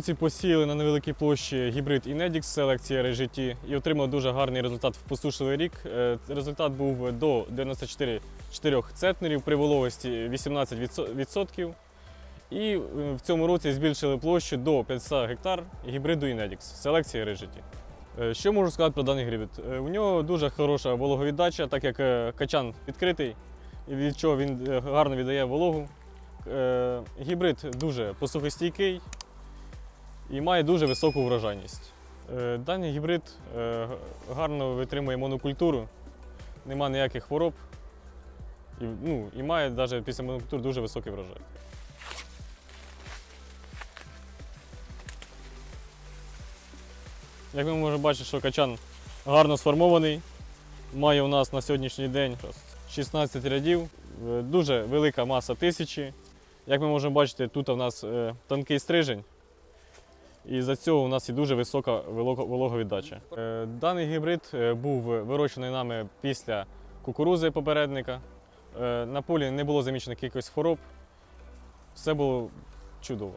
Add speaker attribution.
Speaker 1: році посіяли на невеликій площі гібрид Inedix селекції RGT і отримали дуже гарний результат в посушливий рік. Е, Результат був до 94 4 центнерів при вологості 18%. І е, в цьому році збільшили площу до 500 гектар гібриду Inedix селекції RGT. Е, Що можу сказати про даний гібрид? У нього дуже хороша вологовіддача, так як качан відкритий, від чого він гарно віддає вологу. Гібрид дуже посухостійкий і має дуже високу врожайність. Е, Даний гібрид е, гарно витримує монокультуру, нема ніяких хвороб і, ну, і має навіть після монокультури дуже високий врожай. Як ми можемо бачити, що качан гарно сформований. Має у нас на сьогоднішній день 16 рядів, е, дуже велика маса тисячі. Як ми можемо бачити, тут у нас тонкий стрижень, і за цього у нас і дуже висока волого- вологовіддача. Е, Даний гібрид е, був вирощений нами після кукурузи попередника. Е, На полі не було замічено якихось хвороб. Все було чудово.